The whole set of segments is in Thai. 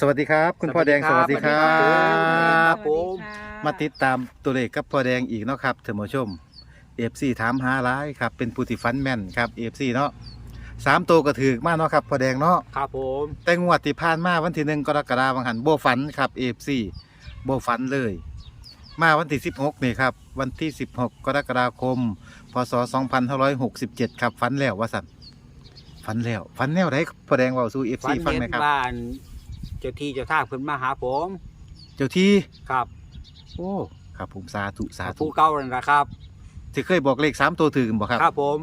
สวัสดีครับ คุณพ่อแดงสวัสดีครัสวัสดีครับบผมมาติดตามตัวเลขกับพ่อแดงอีกเนาะครับท่านผู้ชมเอฟซีถามหาร้ายครับ เป็นผู้ที่ฟันแม่นครับเอฟซีเนาะสามตัวก็ถือมากเนาะครับพ่อแดงเนาะครับผมแต่งวดที่ผ่านมาวันที่หนึ่งกรกฎาคมหันโบฝันครับเอฟซีโบฝันเลย มาวันที่16นี่ครับ วันที่16กรกฎาคม พศ2567ครับฝันแล้วว่าสันฝันแล้วฝันแนวไหนพ่อแดงเว่าสู่เอฟฝัซีนฟังหเห็นนะครับบ้าน เจ้าที่เจ้าทางเพิ่นมาหาผมเจ้าที่ครับโอ้ครับผมสาธุสาธุผู้เก่านั่นล่ะครับ ที่เคยบอกเลขสามตัวถึงบ่ครับครับผม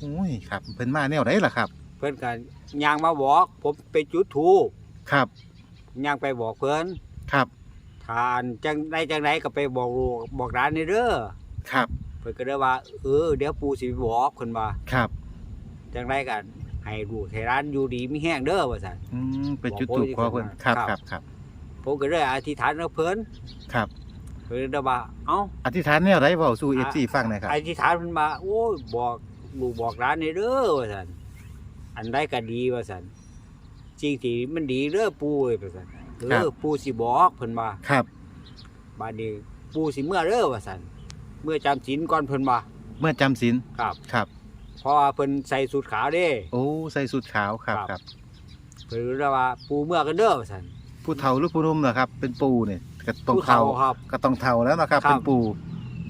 โอ้ยครับเพิ่นมาแนวไหนล่ะครับ เพิ่นก็ย่างมาบอก ผมไปจุดธูปครับย่างไปบอกเพิ่นครับทานจังได้จังไดก็ไปบอกลูกบอกร้านนี่เด้อครับ เพิ่นก็ได้ว่าเออเดี๋ยวปู่สิไปบอกเพิ่นว่าครับจังไดก็ ให้ลูกให้ร้านอยู่ดีมีแห้งเด้อว่าซั่น อืมเป็นจุดถูกขอเพิ่นครับคครัรับบครับผมก็เลยอธิษฐานกับเพิ่นครับเพิ่นได้ว่าเอ้า อธิษฐานแนวไหนเว้าสู่ FC ฟังหน่อยครับ อธิษฐานเพิ่นมาโอ้ยบอกลูกบอกร้านนี่เด้อว่าซั่นอันใดก็ดีว่าซั่นจริงที่มันดีเด้อปู่เอ้ยว่าซั่นเออปู่สิบอกเพิ่นว่าครับบัดนี้ปู่สิเมื่อเด้อว่าซั่นเมื่อจำศีลก่อนเพิ่นว่าเมื่อจำศีลครับ ครับ เพราะว่าเพิ่นใส่สูทขาวเด้ โอ้ใส่สุดขาวครับครับครับเพิ่นเลยว่าปู่เมื่อกันเด้อว่าซั่นผู้เฒ่าหรือผู้หนุ่มเหรอครับ เป็นปู่นี่ก็ต้องผู้เฒ่าครับ ก็ต้องเฒ่าแล้วนะครับ ครับ เป็นปู่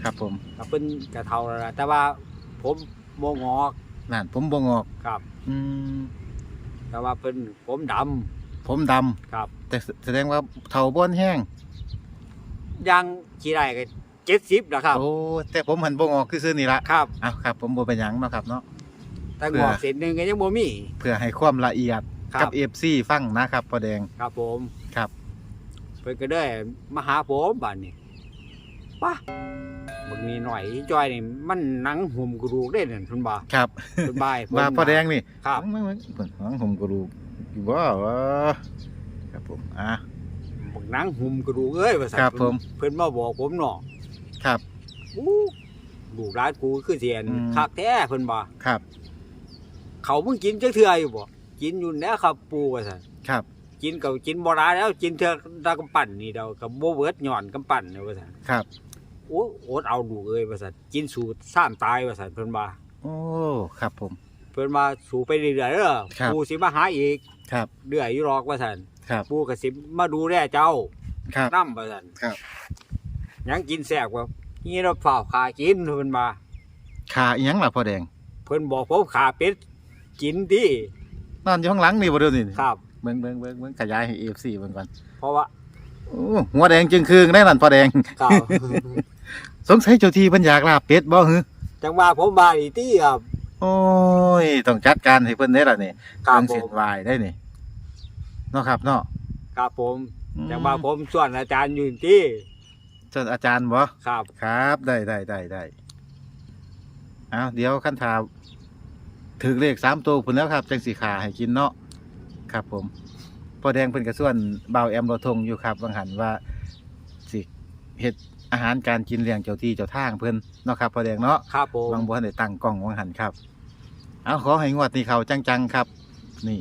ครับผมก็เพิ่นก็เฒ่าแล้วล่ะแต่ว่าผมบ่งอกนั่นผมบ่งอกครับ อืมแต่ว่าเพิ่นผมดำผมดำครับแต่แสดงว่าเฒ่าบ่อนแห้งยังสิได้ก็ 70แล้วครับ โอ้แต่ผมหันบ่งอกคือซื่อนี่ละครับอ้าวครับ ผมบ่เป็นหยังเนาะครับเนาะแต่งอกเส้นหนึงก็ยังบ่มี เพื่อให้ความละเอียดครักับเอฟซีฟังนะครับพ่อแดง ครับผมครับ เพิ่นก็ได้มาหาผมบ้านนี้ป่ะบักนี้หน่อยอีจ้อยนี่มันหนังหุ่มกระดูกได้นั่นเพิ่นบ่าครับเพิ่นบ่ายเพิ่นว่าพ่อแดงนี่ครับ มึงมึงเพิ่นฟังผมก็รู้อยู่ว่าวะครับผมอะ บักหนังหุ่มกระดูกเอ้ยว่าซั่นครับเพิ่นผมเพิ่นมาบอกผมเนาะ ครับอู้ลูกหลานกูคือเสียนอืม คักแท้เพิ่นบ่าครับเขามึงกินจักเทื่ออยู่บ่กินอยู่แล้วครับปู่ว่าซั่นครับกินก็กินบ่ได้แล้ว กินเทื่อตากำปั้นนี่เดาก็บ่เบิดหย่อนกำปั้นนี่ว่าซั่นครับโอ้อดเอาลูกเอ้ยว่าซั่นกินสูตรซ้ำตายว่าซั่นเพิ่นว่าโอ้ครับผม เพิ่นมาสู่ไปเรื่อยๆเด้อครับ ปู่สิมาหาอีกครับเรื่อยอยู่หรอกว่าซั่นครับปู่ก็สิมาดูแลเจ้าครับนำว่าซั่นครับห ยังกินแซ่บกว่านี่เราเฝ้าขากินเพิ่นมาขาอีหยังล่ะพ่อแดงเพิ่นบอกผมขาเป็ดกินตินอนอยู่ข้างหลังนี่บ่เดี๋ยวนี้ครับ เบิ่งเบิ่งเบิ่งเบิ่งขยายให้ FC เบิ่งก่อนเพราะว่าโอ้หัวแดงจึงคืงได้นั่นพ่อแดง ครับ สงสัยเจ้าที่เพิ่นอยากลาบเป็ดบ่หือจังว่าผมมาอีติครับโอ้ยต้องจัดการให้เพิ่นได้ล่ะนี่ครับเพิ่นผเส้มนวายได้นี่เนาะครับเนาะครับผม อืมจังว่าผมส่วนอาจารย์อยู่ที่ เชิญอาจารย์บ่ครับ ครับ ได้ได้ได้ได้เอาเดี๋ยวขั้นถามถึงเลขสามตัวพุ่นแล้วครับ จังสีขาให้กินเนาะครับ ผมพอแดงเพิ่นกระส่วนเบาวแอมโรทงอยู่ครับบางหันว่าสิเฮ็ดอาหารการกินเลี้ยงเจ้าที่เจ้าทางเพิ่นเนาะครับพอแดงเนาะครับผมบางบ่ทันได้ตั้งกล้องบางหันครับ เอาขอให้งวดนี้เขาจังๆครับ นี่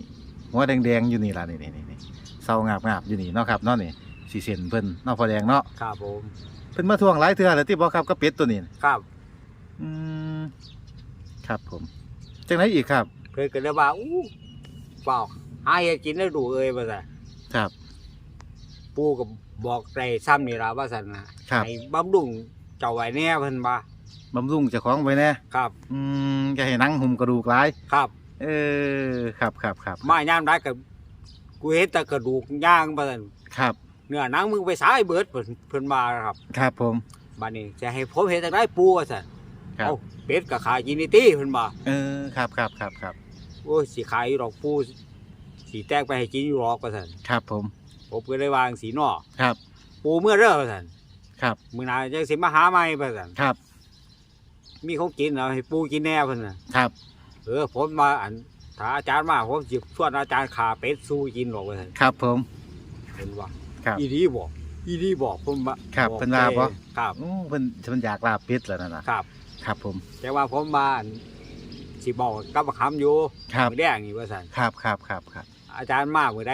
หัวแดงๆอยู่นี่ล่ะนี่นี่นี่เศร้างาบๆอยู่นี่เนาะครับเนาะนี่ สีเส้นเพิ่นเนาะพอแดงเนาะครับผมเพิ่นมาทวงหลายเทื่อแล้วที่บ่ครับก็เป็ดตัวนี้ครับอืมครับผมจังไหนอีกครับ เพิ่นก็เลยว่าอู้เปล่าหาเฮ็ดกินแล้วดูเอ้ยว่าซั่นครับ ปู่ก็บอกได้ซ้ำนี่ล่ะว่าซั่นนะครับ ให้บำรุงเจ้าไว้แน่เพิ่นว่าบำรุงเจ้าของไว้แน่ครับ อืมอย่าให้หนังหุ่มกระดูกหลาย ครับเออ ครับครับครับมายามใดก็กูเห็นแต่กระดูกย่างว่าซั่นครับ เนื้อหนังมึงไปสายเบิดเพิ่นเพิ่นว่าครับครับผม บัดนี้จะให้ผมเฮ็ดจังไดปู่ว่าซั่นครับ เอ้าเป็ดก็ขายกินนี่ติเพิ่นว่าเออครับครับครับครับโอ้ยสิขายอยู่ดอกปู่สิแตกไปให้กินอยู่หรอกว่าซั่นครับผมผมก็เลยวาจั่งสีนอครับ ปู่เมื่อเด้อว่าซั่นครับ มื้อหน้าจังสิมาหาใหม่ว่าซั่นครับมีของกินเอาให้ปู่กินแน่เพิ่นน่ะครับเออผมมาอันถ้าอาจารย์มาผมสิชวนอาจารย์ขาเป็ดสู้กินหรอกว่าซั่นครับผม เพิ่นว่า ครับ อีดีบอก อีดีบอกผมว่าครับอกเพิ่นว่าบ่ ครับ โอ้เพิ่นเพิ่นอยากลาบเป็ดแล้วนั่นน่ะครับ ครับผม แต่ว่าผมมาอันสิบอกกับบักคำอยู่ครับ มื้อแดงนี่ว่าซั่นครับครับครับครับอาจารย์มามื้อใด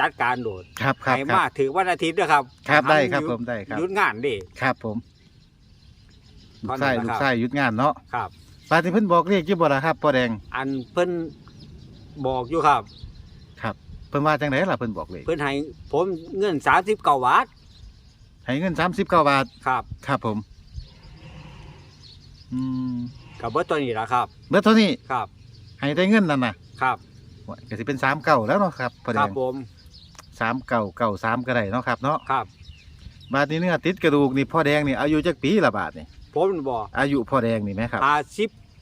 จัดการโดดครับครับให้ครัมาบถือวันอาทิตย์นะครับครับได้ครับหยุผมได้ครับ หยุดงานเด้ครับผมลูตอกนนั้ชายนลูนะกครับชายหยุดงานเนาะครับ ปาที่เพิ่นบอกเรียกยี่บ่ล่ะครับพ่อแดงอันเพิ่นบอกอยู่ครับครับ เพิ่นว่าจังไดล่ะเพิ่นบอกเลยเพิ่นให้ผมเงิน39บาทให้เงิน39บาทครับครับผม อืมกับเบิดตัวนี้ล่ะครับเมื่อเท่านี้ครับให้ได้เงินนั่นน่ะครับว่าก็สิเป็น3เก่าแล้วเนาะครับพ่อคแดรับงผม3เก่าเก่า3ก็ได้เนาะครับเนาะครับ บาดนี้เนื้อติดกระดูกนี่พ่อแดงนี่อายุจักปีละบาดนี่ผมบอกอายุพ่อแดงนี่ไหมครับ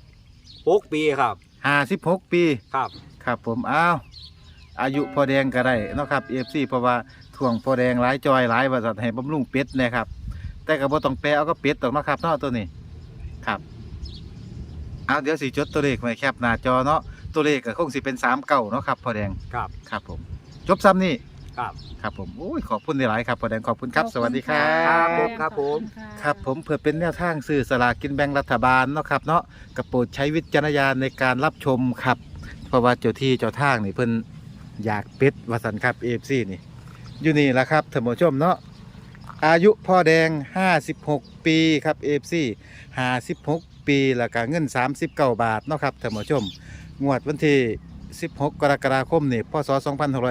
56ปีครับ56ปี ครับ ครับผมอ้าว อายุพ่อแดงก็ได้เนาะครับ FC เพราะว่าถ่วงพ่อแดงหลายจอยหลายว่าสัตว์ให้บำรุงเป็ดเนะครับ แต่ก็บ่ต้องแปลเอาก็เป็ดตอกเนาะครับเนาะตัวนี้ครับเอาเดี๋ยวสิจดตัวเลขไว้แคปหน้าจอเนาะตัวเลขก็คงสิเป็น3เก้าเนาะครับพ่อแดงครับครับผม จบซ้ำนี่ครับครับผมโอ้ยขอบคุณหลายๆครับพ่อแดงขอบคุณครับ สวัสดีครัครับบผมครับผมครับผมเพื่อเป็นแนวทางซื้อสลากกินแบ่งรัฐบาลเนาะครับเนาะกระโปรดใช้วิจารณญาณในการรับชมครับ เพราะว่าเจ้าที่เจ้าทางนี่เพิ่น อยากเป็ดวาสันครับเอฟซีนี่ อยู่นี่แหละครับท่านผู้ชมเนาะอายุพ่อแดง 56 ปีครับเอฟซี56 ปีแล้วก็เงิน 39 บาทเนาะครับท่านผู้ชม งวดวันที่ 16 กรกฎาคมนี่พศ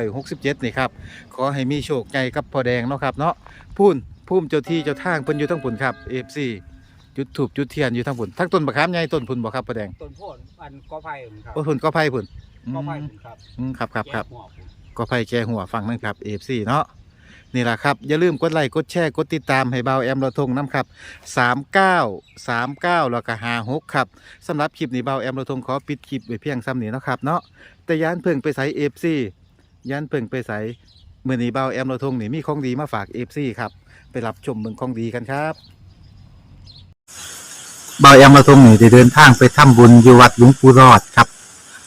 2567 นี่ครับ ขอให้มีโชคใหญ่กับพ่อแดงเนาะครับเนาะพูนพุ่มเจ้าที่เจ้าทางเพิ่นอยู่ทั้งพุ่นครับ FC จุดถูกจุดเทียนอยู่ทั้งพุ่นทั้งต้นบะขามใหญ่ต้นพุ่นบ่ครับพ่อแดงต้นโพนอันกอไผ่ผมครับโอ้พุ่นก็ไผ่พุ่น อืมกอไผ่ผมครับอืมครับครับครับ แยกหัวผมก็ไผ่แก่หัวฟังนั่นครับ FC เนาะนี่ล่ะครับ อย่าลืมกดไลค์กดแชร์กดติดตามให้เบาแอมเราทงน้ำครับ 39 39 แล้วก็56ครับสำหรับคลิปนี้เบาแอมเราทงขอปิดคลิปไว้เพียงซ้ำนี้เนาะครับเนาะแต่ยานเพิ่งไปใส่ FC ยานเพิ่งไปใส่มื้อนี้เบาแอมเราทงนี่มีของดีมาฝาก FC ครับไปรับชมเมืองของดีกันครับบายอำมาตรงนี่ได้เดินทางไปทำบุญอยู่วัดหลวงปู่รอดครับ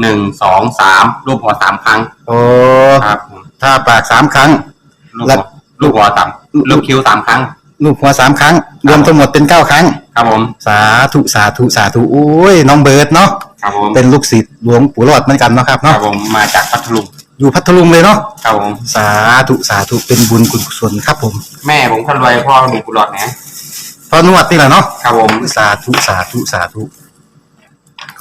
หนึ่งสองสามรูปหัวสามครั้งโอ้ครับผมถ้าปากสามครั้งลูกแล้หัววลูกหัวต่ำลูกคิ้วสามครั้ง ลูกหัวสามครั้ง รวมทั้งหมดเป็นเก้าครั้ง ครับผมสาธุสาธุสาธุโอ้ยน้องเบิร์ดเนาะครับผมเป็นลูกศิษย์หลวงปู่รอดเหมือนกันเนาะครับครับเนาะผมมาจากพัทลุงอยู่พัทลุงเลยเนาะครับผมสาธุสาธุเป็นบุญคุณกุศลครับผมแม่ผมคนรวยพ่อมีกุหลาบนะพอนวดนี่แหละเนาะครับผม สาธุสาธุสาธุ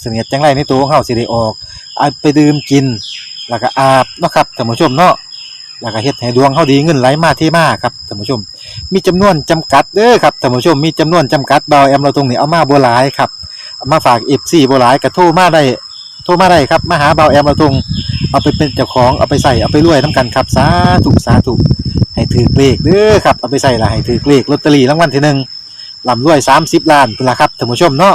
เสนียดจังไรในตัวของเฮาสิได้ออกเอาไปดื่มกิน แล้วก็อาบเนาะครับท่านผู้ชมเนาะแล้วก็เฮ็ดให้ดวงเฮาดีเงินไหลมาเทมาครับท่านผู้ชม มีจำนวนจำกัดเด้อครับท่านผู้ชมมีจำนวนจำกัดเบาแอมเราตรงนี้เอามาบ่หลายครับามาฝาก FC บ่หลายก็โทรมาได้โทรมาได้ครับมาหาเบาแอมเราตรงเอาไปเป็นเจ้าของเอาไปใส่เอาไปรวยนํกันครับสาธุสาธุให้ถือเลขเด้อครับเอาไปใส่ละให้ถือเลขลอตเตอรี่รางวัลที่หนึ่งลำรวย30ล้านพุ่นละครับท่านผู้ชมเนาะ